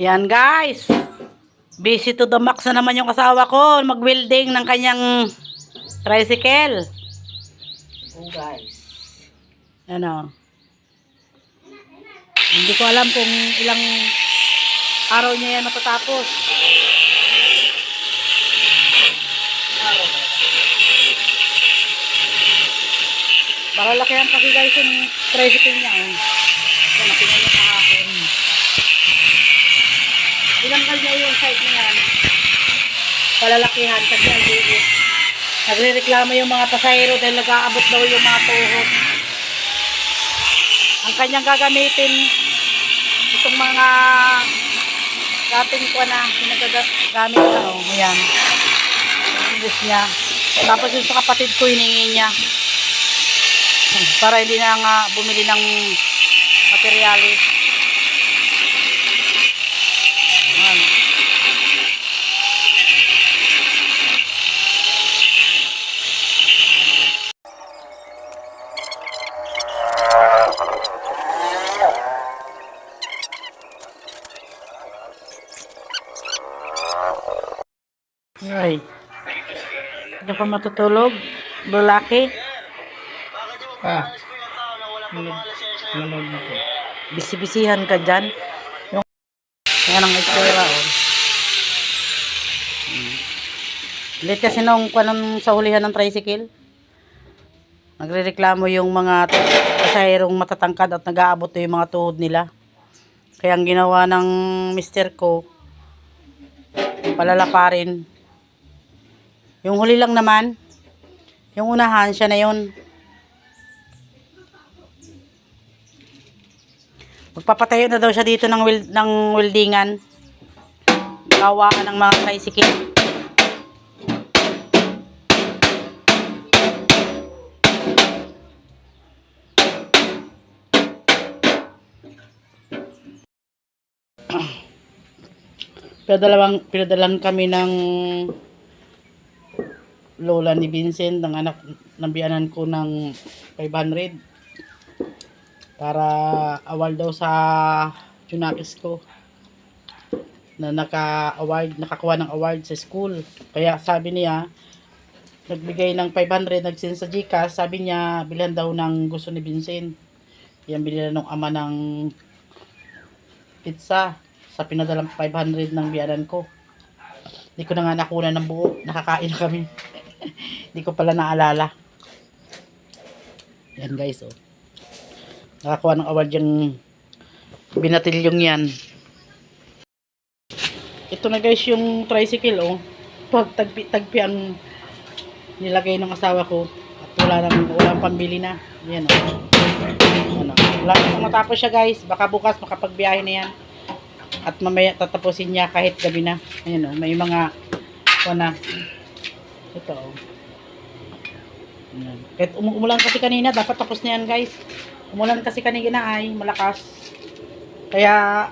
Yan guys. Busy to the max na naman yung kasawa ko. Mag-welding ng kanyang tricycle. Oh guys. Ano. Hindi ko alam kung ilang araw niya yan matatapos. Malalakihan kasi guys yung tricycle niya. Oh. So. Ilang kalya yung site na. Palalakihan kasi ang liit. Nagre-reklamo yung mga pasahero dahil nag-aabot daw yung mga tuhod. Ang kanyang gagamitin itong mga dating ko na pinagagamit na oh, ayan. English niya. Tapos yung sa kapatid ko hiningi niya. Para hindi na nga bumili ng materyales. Ayan. Ay. Hindi pa matutulog. Lalaki. Ah. Nalog na po. Bisibisihan ka dyan. Yung yan ang itsura. Oh. Hmm. Late kasi nung kanang sa hulihan ng tricycle. Nagrereklamo yung mga pasahirong matatangkad at nag-aabot na yung mga tuhod nila. Kaya ang ginawa ng mister ko, palalaparin. Yung huli lang naman, yung unahan, siya na yun. Magpapatayo na daw siya dito ng, wil, ng weldingan. Gawaan ng mga tricycle. Pinadalang, pinadalan kami ng lola ni Vincent, ng anak ng biyanan ko ng 500 para award daw sa Junakis ko na naka-award, nakakuha ng award sa school. Kaya sabi niya, nagbigay ng 500, nagsin sa Gcash, sabi niya, bilhan daw ng gusto ni Vincent. Yan binila ng ama ng pizza sa pinadalang 500 ng biyanan ko. Hindi ko na nga nakuna ng buo. Nakakain na kami. Hindi ko pala naalala. Yan guys, oh. Nakakuha ng award yung binatilyong yan. Ito na guys yung tricycle, oh. Pag tagpi-tagpi ang nilagay ng asawa ko. At wala nang, walang pambili na. Yan, oh. Ano. Wala nang matapos siya guys. Baka bukas makapagbiyahe na yan. At mamaya tatapusin niya kahit gabi na. Ayan, oh. May mga, wana, ito, oh. Ayan. Kahit umu- umulan kasi kanina, dapat tapos na yan guys. Umulan kasi kanina ay malakas. Kaya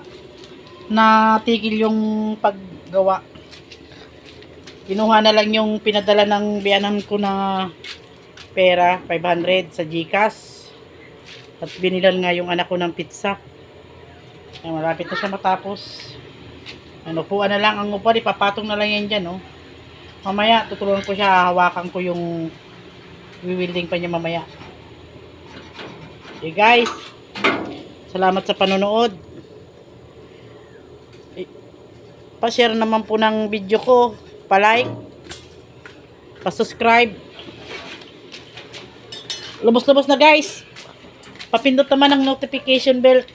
natigil yung paggawa. Kinuha na lang yung pinadala ng biyanan ko na pera, 500 sa Gcash. At binilan nga yung anak ko ng pizza. Ayan, malapit na siya matapos. Ano, upuan na lang ang upuan, ipapatong na lang yan dyan, oh. Mamaya, tutulungan ko siya, hawakan ko yung wiwilding pa niya mamaya. Okay guys, salamat sa panonood. Eh, Pa-share naman po ng video ko, pa-like, pa-subscribe. Lubos-lubos na guys. Papindot naman ang notification bell